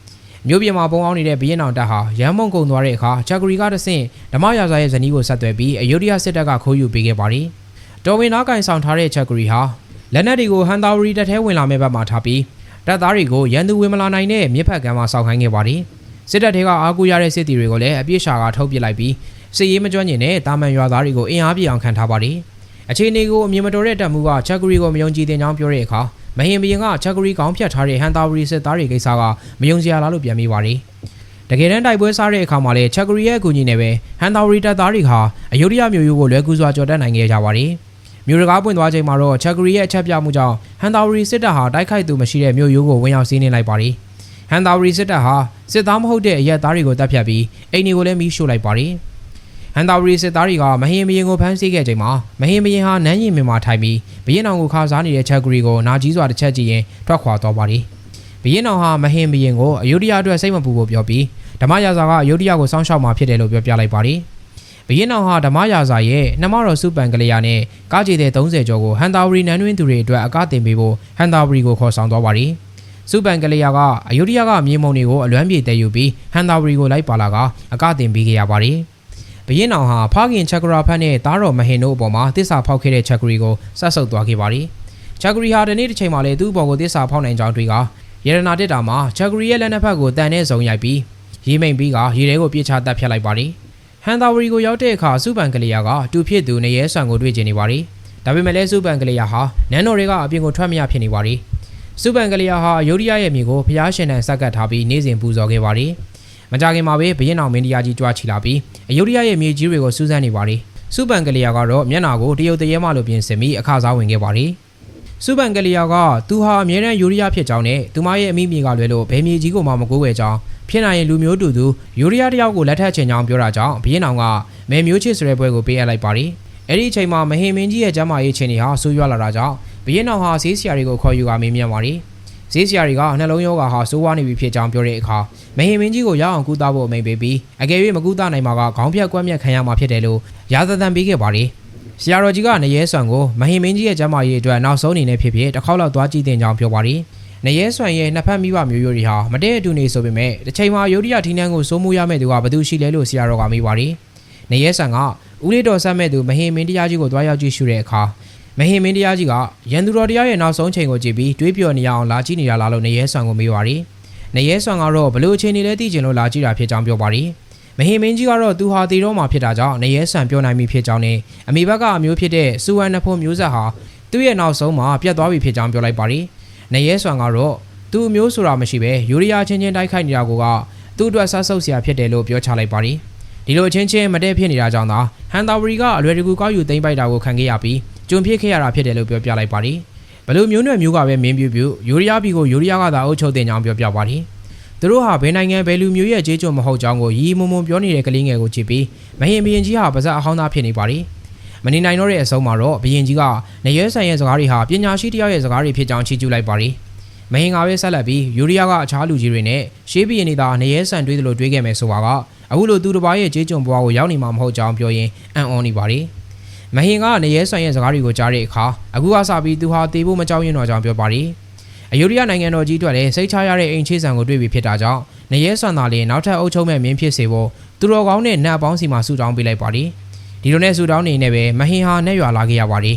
မြို့ပြင်မှာပုံအောင်နေတဲ့ဘီရင်အောင်တပ်ဟာရန်မုံကုံသွားတဲ့အခါချက်ဂရီကတဆင့်ဓမ္မရာဇာရဲ့ဇနီးကိုဆက်သွယ်ပြီးအယုဒ္ဓယစစ်တပ်ကခိုးယူပေးခဲ့ပါတယ်။တော်ဝင်နားကင်ဆောင်ထားတဲ့ချက်ဂရီဟာလက်နက်တွေကိုဟန်တာဝရီတပ်ထဲဝင်လာမဲ့ဘက်မှာထားပြီးတပ်သားတွေကိုရန်သူဝင်မလာနိုင်တဲ့မြစ်ဖက်ကမ်းမှာစောင့်ခိုင်းခဲ့ပါတယ်။စစ်တပ်တွေကအားကိုးရတဲ့စစ်တီတွေကိုလည်းအပြစ်ရှာကထုတ်ပစ်လိုက်ပြီးစစ်ရေးမကျွမ်းကျင်တဲ့တာမန်ရွာသားတွေကိုအင်အားပြအောင်ခံထားပါတယ်။အခြေအနေကိုအမြင်မတော်တဲ့တပ်မှုကချက်ဂရီကိုမယုံကြည်တဲ့ကြောင်းပြောတဲ့အခါ မဟင်ဘီရင်ကချက်ဂရီကောင်းဖြတ်ထားတဲ့ဟန်တာဝရီစစ်သားတွေကိစ္စကမယုံစရာလားလို့ပြန်မိပါတယ်။တကယ်တမ်းတိုက်ပွဲစားတဲ့အခါမှာလည်းချက်ဂရီရဲ့အကူအညီနဲ့ပဲဟန်တာဝရီတပ်သားတွေဟာအယုဒ္ဓယမျိုးရိုးကိုလွယ်ကူစွာကြော်တက်နိုင်ခဲ့ကြပါတယ်။မြို့တကားပွင့်သွားချိန်မှာတော့ချက်ဂရီရဲ့အချက်ပြမှုကြောင့်ဟန်တာဝရီစစ်တပ်ဟာတိုက်ခိုက်သူမရှိတဲ့မြို့ရိုးကိုဝင်ရောက်စီးနင်းလိုက်ပါတယ်။ဟန်တာဝရီစစ်တပ်ဟာစစ်သားမဟုတ်တဲ့အရက်သားတွေကိုတပ်ဖြတ်ပြီးအိမ်တွေကိုလည်းမီးရှို့လိုက်ပါတယ်။ ဟန်တာဝရီစစ်သားတွေကမဟင်ဘရင်ကိုဖမ်းဆီးခဲ့ချိန်မှာမဟင်ဘရင်ဟာနန်းရင်မြင်မှာထိုင်ပြီးဘရင်အောင်ကိုခါစားနေတဲ့ချက်ဂရီကိုနာကြီးစွာတစ်ချက်ကြည့်ရင်ထွက်ခွာသွားပါတယ်။ဘရင်အောင်ဟာမဟင်ဘရင်ကိုအယုဒ္ဓယအတွက်စိတ်မပူဖို့ပြောပြီးဓမ္မရာဇာကအယုဒ္ဓယကိုစောင့်ရှောက်မှာဖြစ်တယ်လို့ပြောပြလိုက်ပါတယ်။ဘရင်အောင်ဟာဓမ္မရာဇာရဲ့နှမတော်စုပန်ကလေးယာနဲ့ကားကြေတဲ့30ကျော်ကိုဟန်တာဝရီနန်းတွင်းသူတွေအတွက်အကတင်ပေးဖို့ဟန်တာဝရီကိုခေါ်ဆောင်သွားပါတယ်။စုပန်ကလေးယာကအယုဒ္ဓယကမြေမုံတွေကိုအလွမ်းပြေတည်ယူပြီးဟန်တာဝရီကိုလိုက်ပါလာကအကတင်ပေးခဲ့ရပါတယ်။ ဘရင်အောင်ဟာဖခင်ချက်ဂရာဖတ်နဲ့တားတော်မဟင်တို့အပေါ်မှာတစ္ဆာဖောက်ခဲ့တဲ့ချက်ဂရီကိုဆက်ဆုပ်သွားခဲ့ပါတယ်။ချက်ဂရီဟာဒီနေ့တစ်ချိန်မှာလည်းသူ့အပေါ်ကိုတစ္ဆာဖောက်နိုင်ကြောင်းတွေ့ကရတနာတက်တာမှာချက်ဂရီရဲ့လက်နှစ်ဖက်ကိုတန်နဲ့စုံရိုက်ပြီးရေမိန်ပြီးကရေထဲကိုပြစ်ချတက်ဖြတ်လိုက်ပါတယ်။ဟန်တာဝရီကိုရောက်တဲ့အခါစုပန်ကလေးယာကတူဖြစ်သူနေရဲဆန်ကိုတွေ့ကျင်နေပါတယ်။ဒါပေမဲ့လည်းစုပန်ကလေးယာဟာနန်းတော်တွေကအပြင်ကိုထွက်မရဖြစ်နေပါတယ်။စုပန်ကလေးယာဟာယိုဒိယရဲ့မြေကိုဖျားရှင်တန်ဆက်ကတ်ထားပြီးနေစဉ်ပူဇော်ခဲ့ပါတယ်။ မကြခင်မှာပဲဘရင်အောင်မင်းတရားကြီးကြွားချီလာပြီးအယုဒိယရဲ့မြေကြီးတွေကိုစူးစမ်းနေပါတယ်။စုပန်ကလေးယာကတော့မျက်နာကိုတရုတ်တရဲမလိုပြင်ဆင်ပြီးအခါစားဝင်ခဲ့ပါတယ်။စုပန်ကလေးယာကသူဟာအမြဲတမ်းယိုဒိယဖြစ်ကြောင်းနဲ့သူမရဲ့အမိမြေကလွဲလို့ဘယ်မြေကြီးကိုမှမကိုးဝဲကြောင်းဖြစ်နိုင်ရင်လူမျိုးတူသူယိုဒိယတယောက်ကိုလက်ထပ်ချင်ကြောင်းပြောတာကြောင့်ဘရင်အောင်ကမဲမျိုးချစ်ဆိုတဲ့ပွဲကိုပေးအပ်လိုက်ပါတယ်။အဲ့ဒီအချိန်မှာမဟင်မင်းကြီးရဲ့ကျမ်းမာရေးချင်းတွေဟာဆိုးရွားလာတာကြောင့်ဘရင်အောင်ဟာဈေးဆရာတွေကိုခေါ်ယူကမေးမြန်းပါတယ်။ ဈေးဆရာတွေကနှလုံးယောဂါဟာဆိုးဝါးနေပြီဖြစ်ကြောင်းပြောတဲ့အခါမဟင်မင်းကြီးကိုရအောင်ကူတာဖို့အမိန့်ပေးပြီးအကယ်၍မကူတာနိုင်မှာကခေါင်းဖြတ်ကွက်မြက်ခံရမှာဖြစ်တယ်လို့ရာဇသံပေးခဲ့ပါတယ်။ဆရာတော်ကြီးကနေရဲဆွမ်ကိုမဟင်မင်းကြီးရဲ့ကျမ်းမာရေးအတွက်နောက်ဆုံးအနေနဲ့ဖြစ်ဖြစ်တစ်ခေါက်လောက်သွားကြည့်တင်ကြောင်းပြောပါတယ်။နေရဲဆွမ်ရဲ့နှစ်ဖက်မိဘမျိုးရိုးတွေဟာမတည့်အတူနေဆိုပေမဲ့တစ်ချိန်မှာယုဒိယထီးနှန်းကိုစိုးမိုးရမယ့်သူကဘယ်သူရှိလဲလို့ဆရာတော်ကမေးပါတယ်။နေရဲဆွမ်ကဦးလေးတော်ဆက်မဲ့သူမဟင်မင်းတရားကြီးကိုသွားရောက်ကြည့်ရှုတဲ့အခါ မဟင်မင်းတရားကြီးကရန်သူတော်တရားရဲ့နောက်ဆုံးချိန်ကိုကြည့်ပြီးတွေးပြောနေရအောင်လာကြည့်နေရလားလို့နေရဲဆွမ်ကိုမေးပါတယ်။နေရဲဆွမ်ကတော့ဘလို့အချိန်နေလဲသိချင်လို့လာကြည့်တာဖြစ်ကြောင်းပြောပါတယ်။မဟင်မင်းကြီးကတော့သူဟာတည်တော့မှဖြစ်တာကြောင့်နေရဲဆန်ပြောနိုင်ပြီဖြစ်ကြောင်းနဲ့အမေဘက်ကအမျိုးဖြစ်တဲ့စူဝမ်နဖို့မျိုးဆက်ဟာသူ့ရဲ့နောက်ဆုံးမှာပြတ်သွားပြီဖြစ်ကြောင်းပြောလိုက်ပါတယ်။နေရဲဆန်ကတော့သူ့အမျိုးဆိုတာမရှိပဲယူရီးယားချင်းချင်းတိုက်ခိုက်နေတာကိုကသူ့အတွက်ဆတ်ဆုပ်စရာဖြစ်တယ်လို့ပြောချလိုက်ပါတယ်။ဒီလိုအချင်းချင်းမတည့်ဖြစ်နေတာကြောင့်သာဟန်တာဝရီကအလွယ်တကူကောက်ယူသိမ်းပိုက်တာကိုခံခဲ့ရပြီး ကျွံဖြစ်ခဲ့ရတာဖြစ်တယ်လို့ပြောပြလိုက်ပါတယ်။ဘယ်လိုမျိုးနွယ်မျိုးကပဲမင်းပြပြယူရီးယားပြည်ကိုယူရီးယားကသာအုပ်ချုပ်တင်ကြောင်းပြောပြပါတယ်။သူတို့ဟာဘယ်နိုင်ငံဘယ်လူမျိုးရဲ့ကြေးကြုံမဟုတ်ကြောင်းကိုရီးမုံမုံပြောနေတဲ့ကလေးငယ်ကိုကြည့်ပြီးမဟင်ဘရင်ကြီးဟာပါဇက်အဟောင်းသားဖြစ်နေပါလေမနေနိုင်တော့တဲ့အဆုံးမှာတော့ဘရင်ကြီးကနေရဲဆန်ရဲ့စကားတွေဟာပညာရှိတယောက်ရဲ့စကားတွေဖြစ်ကြောင်းချီးကျူးလိုက်ပါလေမဟင်ကပဲဆက်လက်ပြီးယူရီးယားကအခြားလူကြီးတွေနဲ့ရှေးဘရင်နေတာနေရဲဆန်တွေးသလိုတွေးခဲ့မယ်ဆိုပါကအခုလိုသူတစ်ပါးရဲ့ကြေးကြုံဘွားကိုရောက်နေမှာမဟုတ်ကြောင်းပြောရင်အံ့ဩနေပါလေ မဟင်ကနေရဲဆန်ရဲ့စကားတွေကိုကြားတဲ့အခါအခုကစပြီးသူဟာတေဖို့မကြောက်ရွံ့တော့ကြောင်းပြောပါလေအယုဒိယနိုင်ငံတော်ကြီးအတွက်လည်းစိတ်ချရတဲ့အိမ်ချေးဆန်ကိုတွေ့ပြီးဖြစ်တာကြောင့်နရဲဆွမ်းသာလေးနောက်ထပ်အုပ်ချုပ်မဲ့မင်းဖြစ်စေဖို့သူတော်ကောင်းနဲ့နတ်ပေါင်းစီမှာဆူတောင်းပေးလိုက်ပါလေဒီလိုနဲ့ဆူတောင်းနေနေပဲမဟင်ဟာနဲ့ရွာလာခဲ့ရပါလေ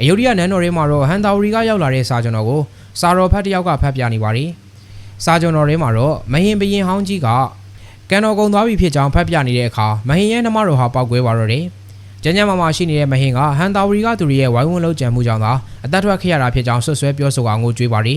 အယုဒိယနန်းတော်ထဲမှာတော့ဟန်တာဝရီကရောက်လာတဲ့စာကျွန်တော်ကိုစာတော်ဖတ်တစ်ယောက်ကဖတ်ပြနေပါလေစာကျွန်တော်ထဲမှာတော့မဟင်ဘရင်ဟောင်းကြီးကကန်တော်ကုံသွားပြီဖြစ်ကြောင်းဖတ်ပြနေတဲ့အခါမဟင်ရဲ့နှမတော်ဟာပောက်ကွဲသွားတော့တယ် ကျန်းကျန်းမာမာရှိနေတဲ့မဟင်ကဟန်တာဝရီကသူတွေရဲ့ဝိုင်းဝန်းလုံးကြံမှုကြောင့်သာအသက်ထွက်ခဲ့ရတာဖြစ်ကြောင်းဆွဆွဲပြောဆိုအောင်ငိုကြွေးပါလေ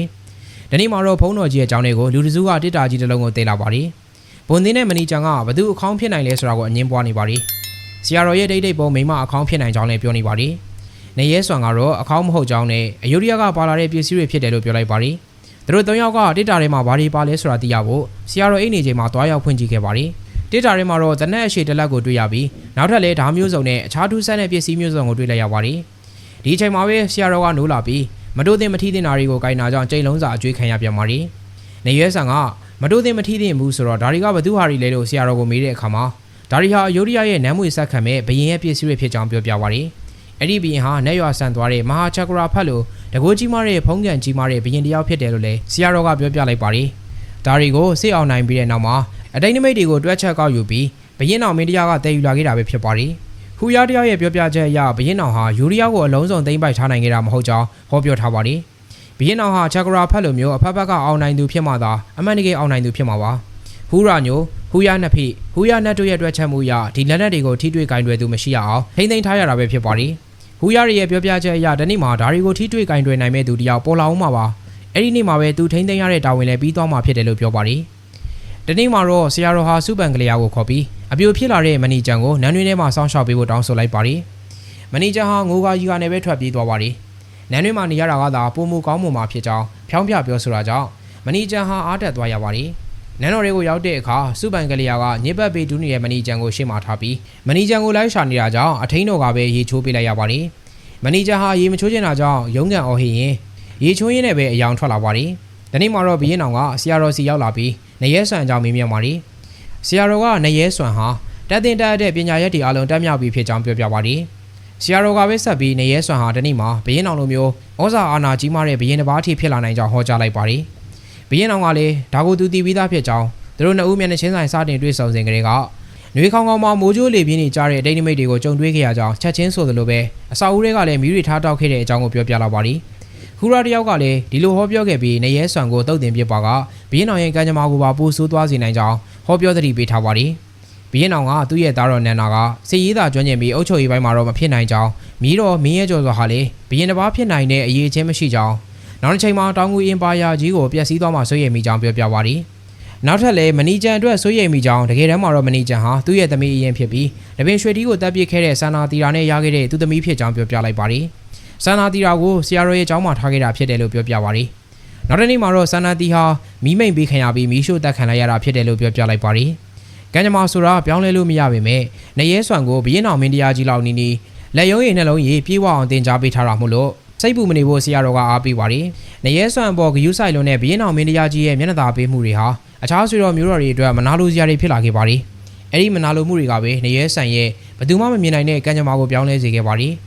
ဒီနေ့မှာတော့ဖုန်းတော်ကြီးရဲ့အကြောင်းတွေကိုလူတစုကတစ်တာကြီးတစ်လုံးကိုတင်လာပါတယ်။ဘွန်သင်းနဲ့မနီချန်ကဘသူအကောင့်ဖြစ်နိုင်လဲဆိုတာကိုအငင်းပွားနေပါတယ်။ဆရာတော်ရဲ့ဒိတ်ဒိတ်ပုံမိမအကောင့်ဖြစ်နိုင်ကြောင်းလည်းပြောနေပါတယ်။နေရဲဆွမ်ကတော့အကောင့်မဟုတ်ကြောင်းနဲ့အယုဒိယကပါလာတဲ့ပစ္စည်းတွေဖြစ်တယ်လို့ပြောလိုက်ပါတယ်။သူတို့၃ယောက်ကတစ်တာထဲမှာဘာတွေပါလဲဆိုတာသိရဖို့ဆရာတော်အိတ်နေချိန်မှာတွားရောက်ဖွင့်ကြည့်ခဲ့ပါတ ယ်။တစ်တာထဲမှာတော့တနက်အရှိတလက်ကိုတွေ့ရပြီးနောက်ထပ်လည်းဓာမျိုးစုံနဲ့အခြားထူးဆန်းတဲ့ပစ္စည်းမျိုးစုံကိုတွေ့လိုက်ရပါတယ်။ဒီအချိန်မှာပဲဆရာတော်ကနိုးလာပြီးမတိုးတင်မထီးတင်တာတွေကိုကိုင်နာကြောင့်ကြိမ်လုံးစာအကျွေးခံရပြန်ပါရီနေရွဲဆန်ကမတိုးတင်မထီးတင်ဘူးဆိုတော့ဒါတွေကဘသူဟာတွေလဲလို့ဆရာတော်ကိုမေးတဲ့အခါမှာဒါတွေဟာအယုဒ္ဓယရဲ့နမ်းမွေဆက်ခံမဲ့ဘရင်ရဲ့ပြည့်စုံရဖြစ်ကြောင်းပြောပြပါရီအဲ့ဒီဘရင်ဟာနက်ရွာဆန်သွားတဲ့မဟာချက်ကရာဖတ်လို့တကိုးကြီးမားတဲ့ဖုံးကန်ကြီးမားတဲ့ဘရင်တယောက်ဖြစ်တယ်လို့လဲဆရာတော်ကပြောပြလိုက်ပါရီဒါတွေကိုစစ်အောင်နိုင်ပြီးတဲ့နောက်မှာ အတိတ်နမိတ်တွေကိုတွဲချက်ကောက်ယူပြီးဘရင်တော်မင်းတရားကတည်ယူလာခဲ့တာပဲဖြစ်ပါရီဟူရတရားရဲ့ပြောပြချက်အရဘရင်တော်ဟာယူရီးယားကိုအလုံးစုံသိမ်းပိုက်ထားနိုင်ခဲ့တာမဟုတ်ကြောင်းဟောပြောထားပါတယ်။ဘရင်တော်ဟာချက်ကရာဖတ်လိုမျိုးအဖက်ဖက်ကအောင်နိုင်သူဖြစ်မှသာအမှန်တကယ်အောင်နိုင်သူဖြစ်မှာပါ။ဟူရာညိုဟူရနှစ်ဖိဟူရနှစ်တို့ရဲ့အတွက်ချက်မှုရဒီလက်နက်တွေကိုထိတွေ့ကင်တွယ်သူမရှိရအောင်ထိမ့်သိမ်းထားရတာပဲဖြစ်ပါတယ်။ဟူရရဲ့ပြောပြချက်အရဒီနေ့မှာဒါတွေကိုထိတွေ့ကင်တွယ်နိုင်မဲ့သူတယောက်ပေါ်လာအောင်မှာပါ။အဲ့ဒီနေ့မှာပဲသူထိမ့်သိမ်းရတဲ့တာဝန်လည်းပြီးသွားမှာဖြစ်တယ်လို့ပြောပါတယ်။ ဒီနေ့မှာတော့ဆရာတော်ဟာစုပန်ကလေးယာကိုခေါ်ပြီးအပြိုဖြစ်လာတဲ့မနီဂျန်ကိုနန်းတွင်းထဲမှာစောင့်ရှောက်ပေးဖို့တောင်းဆိုလိုက်ပါတယ်။မနီဂျန်ဟာငိုကာကြီးကနေပဲထွက်ပြေးသွားပါတယ်။နန်းတွင်းမှာနေရတာကသာပုံမူကောင်းမှုမှာဖြစ်ကြောင်းဖြောင်းပြပြောဆိုတာကြောင့်မနီဂျန်ဟာအားတက်သွားရပါတယ်။နန်းတော်တွေကိုရောက်တဲ့အခါစုပန်ကလေးယာကညစ်ပတ်ပေးတူးနေတဲ့မနီဂျန်ကိုရှေ့မှာထားပြီးမနီဂျန်ကိုလိုက်ရှာနေတာကြောင့်အထင်းတော်ကပဲရေချိုးပေးလိုက်ရပါတယ်။မနီဂျန်ဟာရေမချိုးချင်တာကြောင့်ရုံးကန်အော်ဟစ်ရင်ရေချိုးရင်းနဲ့ပဲအယောင်ထွက်လာပါတယ်။ဒီနေ့မှာတော့ဘရင်အောင်ကဆရာတော်စီရောက်လာပြီး နေရဲဆန်ကြောင့်မေးမြန်းပါတယ်။ဆရာတော်ကနေရဲဆွမ်ဟာတက်တင်တက်တဲ့ပညာရက်တွေအလုံးတက်မြောက်ပြီးဖြစ်ကြောင်းပြောပြပါတယ်။ဆရာတော်ကပဲဆက်ပြီးနေရဲဆွမ်ဟာဒီနေ့မှာဘရင်အောင်လိုမျိုးဩဇာအာဏာကြီးမားတဲ့ဘရင်တစ်ပါးအထိဖြစ်လာနိုင်ကြောင်းဟောကြားလိုက်ပါတယ်။ဘရင်အောင်ကလည်းဒါကိုသူတည်ပြီးသားဖြစ်ကြောင်းသူတို့နှစ်ဦးမျက်နှာချင်းဆိုင်စတင်တွေ့ဆုံစဉ်ကလေးကနှွေခေါင်းကောင်းမှာမိုးကြိုးလေပြင်းနေကြတဲ့အတိတ်နိမိတ်တွေကိုကြုံတွေ့ခဲ့ရကြောင်းချက်ချင်းဆိုသလိုပဲအစာဦးတွေကလည်းမိတွေထားတောက်ခဲ့တဲ့အကြောင်းကိုပြောပြလာပါတယ်။ ခူရာတယောက်ကလည်းဒီလိုဟောပြောခဲ့ပြီးနေရဲဆွမ်ကိုတုတ်တင်ပြပါကဘရင်အောင်ရဲ့ကံကြမ္မာကိုပါပို့ဆိုးသွားစေနိုင်ကြောင်းဟောပြောသတိပေးထားပါတယ်။ဘရင်အောင်ကသူ့ရဲ့သားတော်နန္နာကစစ်ရေးသားကျွမ်းကျင်ပြီးအုပ်ချုပ်ရေးပိုင်းမှာတော့မဖြစ်နိုင်ကြောင်းမိတော့မင်းရဲ့ကြော်စွာဟာလေဘရင်တစ်ပါးဖြစ်နိုင်တဲ့အရေးချင်းမရှိကြောင်းနောက်တစ်ချိန်မှာတောင်ငူအင်ပါယာကြီးကိုပျက်စီးသွားမှဆွေးရမိကြောင်းပြောပြပါတယ်။နောက်ထပ်လည်းမနီဂျန်အတွက်ဆွေးရမိကြောင်းတကယ်တမ်းမှာတော့မနီဂျန်ဟာသူ့ရဲ့သမီးအရင်ဖြစ်ပြီးတပင်ရွှေတီကိုတပ်ပစ်ခဲ့တဲ့ဆန္နာတီရာနဲ့ရခဲ့တဲ့သူ့သမီးဖြစ်ကြောင်းပြောပြလိုက်ပါတယ်။ ဆန္နာတီရာကိုဆရာတော်ရဲ့ကျောင်းမှာထားခဲ့တာဖြစ်တယ်လို့ပြောပြပါတယ်။နောက်တစ်နေ့မှာတော့ဆန္နာတီဟာမိမိန်ပေးခံရပြီးမိရှို့တက်ခံလိုက်ရတာဖြစ်တယ်လို့ပြောပြလိုက်ပါတယ်။ကံကြမ္မာဆိုတာပြောင်းလဲလို့မရပါပဲ။နေရဲဆွမ်ကိုဘရင်တော်မင်းတရားကြီးလောက်နီးနီးလက်ရုံးရည်နှလုံးရည်ပြေးဝအောင်တင် जा ပေးထားတာမို့လို့စိတ်ပူမနေဖို့ဆရာတော်ကအားပေးပါတယ်။နေရဲဆွမ်ပေါ်ဂယူးဆိုင်လုံးနဲ့ဘရင်တော်မင်းတရားကြီးရဲ့မျက်နှာသာပေးမှုတွေဟာအခြားဆွေတော်မျိုးတော်တွေအတွက်မနာလိုစရာတွေဖြစ်လာခဲ့ပါတယ်။အဲ့ဒီမနာလိုမှုတွေကပဲနေရဲဆန်ရဲ့ဘယ်သူမှမမြင်နိုင်တဲ့ကံကြမ္မာကိုပြောင်းလဲစေခဲ့ပါတယ်။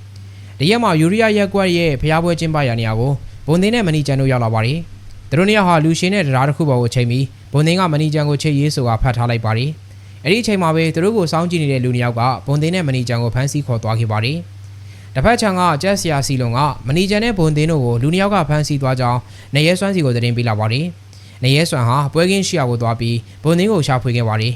ဒီရက်မှာယူရီးယားရက်ကွက်ရဲ့ဖျားပွဲကျင်းပရာနေရာကိုဘွန်သင်းနဲ့မနီကျန်တို့ရောက်လာပါတယ်သူတို့နှစ်ယောက်ဟာလူရှင်တဲ့တရားတစ်ခုပေါ်ကိုချိန်ပြီးဘွန်သင်းကမနီကျန်ကိုချိတ်ရေးဆိုတာဖတ်ထားလိုက်ပါတယ်အဲ့ဒီအချိန်မှာပဲသူတို့ကိုစောင့်ကြည့်နေတဲ့လူနှစ်ယောက်ကဘွန်သင်းနဲ့မနီကျန်ကိုဖမ်းဆီးခေါ်သွားခဲ့ပါတယ်တစ်ဖက်ခြမ်းကကျက်ဆရာစီလုံကမနီကျန်နဲ့ဘွန်သင်းတို့ကိုလူနှစ်ယောက်ကဖမ်းဆီးသွားကြောင်းနေရဲစွမ်းစီကိုသတင်းပေးလာပါတယ်နေရဲစွမ်းဟာပွဲကင်းရှိရာကိုသွားပြီးဘွန်သင်းကိုရှာဖွေခဲ့ပါတယ်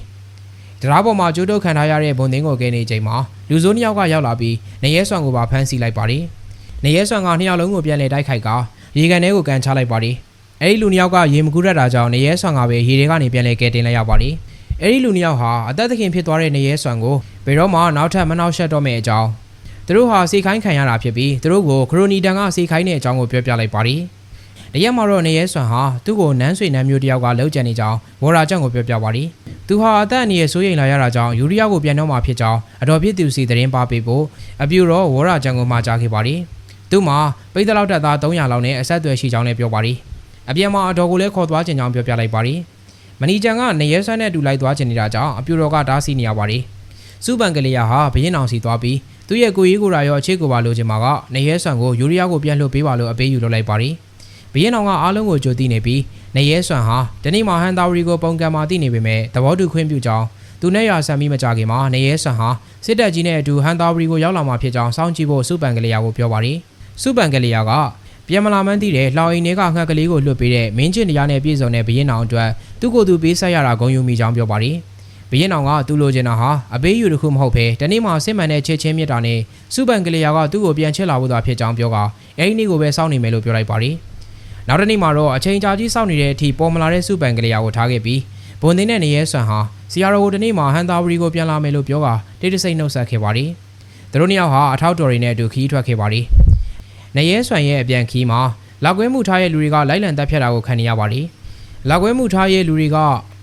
တရားပေါ်မှာကြိုးတုပ်ခံထားရတဲ့ဘုံသင်းကိုကဲနေချိန်မှာလူစိုးနှစ်ယောက်ကရောက်လာပြီးနေရဲဆွမ်းကိုပါဖမ်းဆီးလိုက်ပါတယ်။နေရဲဆွမ်းကနှစ်ယောက်လုံးကိုပြန်လည်တိုက်ခိုက်ကရေကန်ထဲကိုကန်ချလိုက်ပါတယ်။အဲဒီလူနှစ်ယောက်ကရေမကူးရတာကြောင့်နေရဲဆွမ်းကပဲရေထဲကနေပြန်လည်ကဲတင်လိုက်ရပါတယ်။အဲဒီလူနှစ်ယောက်ဟာအသက်သခင်ဖြစ်သွားတဲ့နေရဲဆွမ်းကိုဘယ်တော့မှနောက်ထပ်မနှောက်ယှက်တော့မယ့်အကြောင်းသူတို့ဟာစေခိုင်းခံရတာဖြစ်ပြီးသူတို့ကိုခရိုနီတန်ကစေခိုင်းတဲ့အကြောင်းကိုပြောပြလိုက်ပါတယ်။ တရက်မှာတော့နေရဲဆွမ်းဟာသူ့ကိုနန်းဆွေနန်းမျိုးတယောက်ကလှုပ်ကြံနေကြောင်းဝေါ်ရာကြောင့်ကိုပြောပြပါတယ်။သူဟာအသက်အန္တရာယ်စိုးရိမ်လာရတာကြောင့်ယူရီးယားကိုပြန်တော့မှာဖြစ်ကြောင်းအတော်ဖြစ်သူစီသတင်းပါပေးဖို့အပြူတော့ဝေါ်ရာချန်ကိုမှာကြားခဲ့ပါတယ်။သူမှာပိတ်သက်လောက်တက်သား300လောက်နဲ့အဆက်အသွယ်ရှိကြောင်းလည်းပြောပါတယ်။အပြန်မှာအတော်ကိုလည်းခေါ်သွားခြင်းကြောင်းပြောပြလိုက်ပါတယ်။မနီချန်ကနေရဲဆွမ်းနဲ့အတူလိုက်သွားခြင်းနေတာကြောင့်အပြူတော်ကတားဆီးနေရပါတယ်။စူပန်ကလေးယာဟာဘရင်အောင်စီသွားပြီးသူ့ရဲ့ကိုကြီးကိုရာရောအခြေကိုပါလိုချင်မှာကနေရဲဆွမ်းကိုယူရီးယားကိုပြန်လွှတ်ပေးပါလို့အပေးယူလုပ်လိုက်ပါတယ်။ ဘရင်အောင်ကအားလုံးကိုကြိုသိနေပြီးနေရဲဆွမ်းဟာတနေ့မှာဟန်တာဝရီကိုပုံကံမာသိနေပေမဲ့သဘောတူခွင့်ပြုကြောင်းသူနဲ့ရွာဆန်ပြီးမကြခင်မှာနေရဲဆွမ်းဟာစစ်တပ်ကြီးနဲ့အတူဟန်တာဝရီကိုရောက်လာမှာဖြစ်ကြောင်းစောင့်ကြည့်ဖို့စုပန်ကလေးယာကိုပြောပါတယ်။စုပန်ကလေးယာကပြန်မလာမှန်းသိတဲ့လှောင်အိမ်တွေကငှက်ကလေးကိုလွတ်ပေးတဲ့မင်းချင်းတရားနဲ့ပြည်စုံတဲ့ဘရင်အောင်အတွက်သူ့ကိုယ်သူပေးဆက်ရတာဂုဏ်ယူမိကြောင်းပြောပါတယ်။ဘရင်အောင်ကသူ့လိုချင်တာဟာအပေးယူတစ်ခုမဟုတ်ဘဲတနေ့မှစစ်မှန်တဲ့ချစ်ချင်းမြတ်တာနဲ့စုပန်ကလေးယာကသူ့ကိုပြန်ချစ်လာဖို့သာဖြစ်ကြောင်းပြောကအဲဒီနေ့ကိုပဲစောင့်နေမယ်လို့ပြောလိုက်ပါတယ်။ နောက်တစ်နေ့မှာတော့အချိန်ကြာကြီးစောင့်နေတဲ့အထိပေါ်မလာတဲ့စုပန်ကလေးယာကိုထားခဲ့ပြီးဘွန်သိန်းနဲ့နေရဲဆွမ်းဟာစီယာရိုကိုတနေ့မှာဟန်တာဝရီကိုပြန်လာမယ်လို့ပြောကတိတ်တဆိတ်နှုတ်ဆက်ခဲ့ပါတယ်။သူတို့နှစ်ယောက်ဟာအထောက်တော်တွေနဲ့အတူခီးထွက်ခဲ့ပါတယ်။နေရဲဆွမ်းရဲ့အပြန်ခီးမှာလောက်ကွဲမှုထားရဲ့လူတွေကလိုက်လံတက်ဖြတ်တာကိုခံနေရပါတယ်။လောက်ကွဲမှုထားရဲ့လူတွေက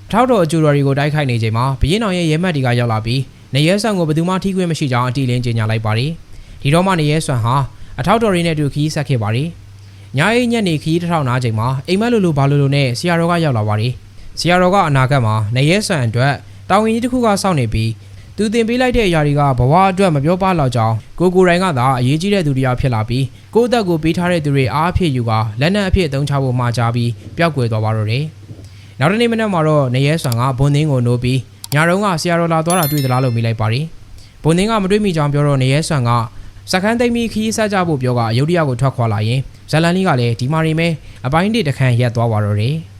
အထောက်တော်အကျိုးတော်တွေကိုတိုက်ခိုက်နေချိန်မှာဘရင်အောင်ရဲ့ရဲမတ်တွေကရောက်လာပြီးနေရဲဆွမ်းကိုဘယ်သူမှထိခွင့်မရှိကြောင်းအတီလင်းကြေညာလိုက်ပါတယ်။ဒီတော့မှနေရဲဆွမ်းဟာအထောက်တော်တွေနဲ့အတူခီးဆက်ခဲ့ပါတယ်။ ညာအိညက်နေခီးတစ်ထောင်နားချိန်မှာအိမ်မက်လိုလိုဘာလိုလိုနဲ့ဆီယာတော်ကရောက်လာပါတယ်။ဆီယာတော်ကအနာဂတ်မှာနေရဲဆန်အတွက်တောင်ဝင်ကြီးတစ်ခုကစောင့်နေပြီးသူတင်ပေးလိုက်တဲ့အရာတွေကဘဝအတွက်မပြောပလောက်ကြောင်းကိုကိုရိုင်းကသာအရေးကြီးတဲ့သူတစ်ယောက်ဖြစ်လာပြီးကိုယ့်အသက်ကိုပေးထားတဲ့သူတွေအားအဖြစ်ယူကလက်နက်အဖြစ်အသုံးချဖို့မှာကြားပြီးပျောက်ကွယ်သွားပါတော့တယ်။နောက်တစ်နေ့မနက်မှာတော့နေရဲဆန်ကဘွန်သင်းကိုနိုးပြီးညာတုန်းကဆီယာတော်လာသွားတာတွေ့သလားလို့မိလိုက်ပါတယ်။ဘွန်သင်းကမတွေ့မိကြောင်းပြောတော့နေရဲဆန်က စကန်သိမ့်မီခီးဆက်ကြဖို့ပြောကအယုဒ္ဓယကိုထွက်ခွာလာရင်ဇလန်လီကလည်းဒီမာရီမဲအပိုင်းတစ်တခန့်ရက်သွားပါတော့တယ်။